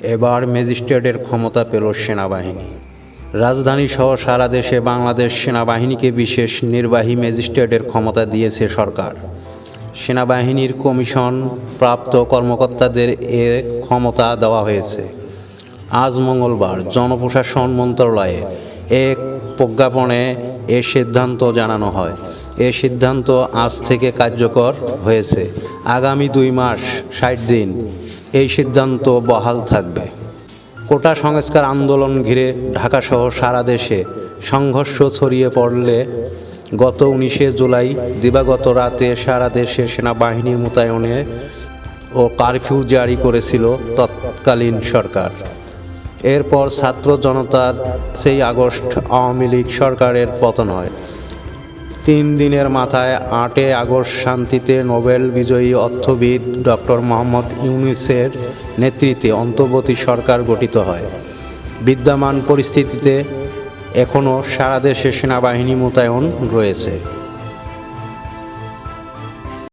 এবার ম্যাজিস্ট্রেটের ক্ষমতা পেল সেনাবাহিনী। রাজধানী সহ সারা দেশে বাংলাদেশ সেনাবাহিনীকে বিশেষ নির্বাহী ম্যাজিস্ট্রেটের ক্ষমতা দিয়েছে সরকার। সেনাবাহিনীর কমিশন প্রাপ্ত কর্মকর্তাদের এ ক্ষমতা দেওয়া হয়েছে। আজ মঙ্গলবার জনপ্রশাসন মন্ত্রণালয়ে এক প্রজ্ঞাপনে এ সিদ্ধান্ত জানানো হয়। এ সিদ্ধান্ত আজ থেকে কার্যকর হয়েছে। আগামী দুই মাস, ষাট দিন। এই সিদ্ধান্ত বহাল থাকবে। কোটা সংস্কার আন্দোলন ঘিরে ঢাকাসহ সারা দেশে সংঘর্ষ ছড়িয়ে পড়লে গত উনিশে জুলাই দিবাগত রাতে সারা দেশে সেনাবাহিনীর মোতায়েনে ও কারফিউ জারি করেছিল তৎকালীন সরকার। এরপর ছাত্র জনতার সেই আগস্ট আওয়ামী লীগ সরকারের পতন হয়। তিন দিনের মাথায় আটে আগস্ট শান্তিতে নোবেল বিজয়ী অর্থবিদ ডক্টর মোহাম্মদ ইউনিসের নেতৃত্বে অন্তর্বর্তী সরকার গঠিত হয়। বিদ্যমান পরিস্থিতিতে এখনও সারা দেশে সেনাবাহিনী মোতায়েন রয়েছে।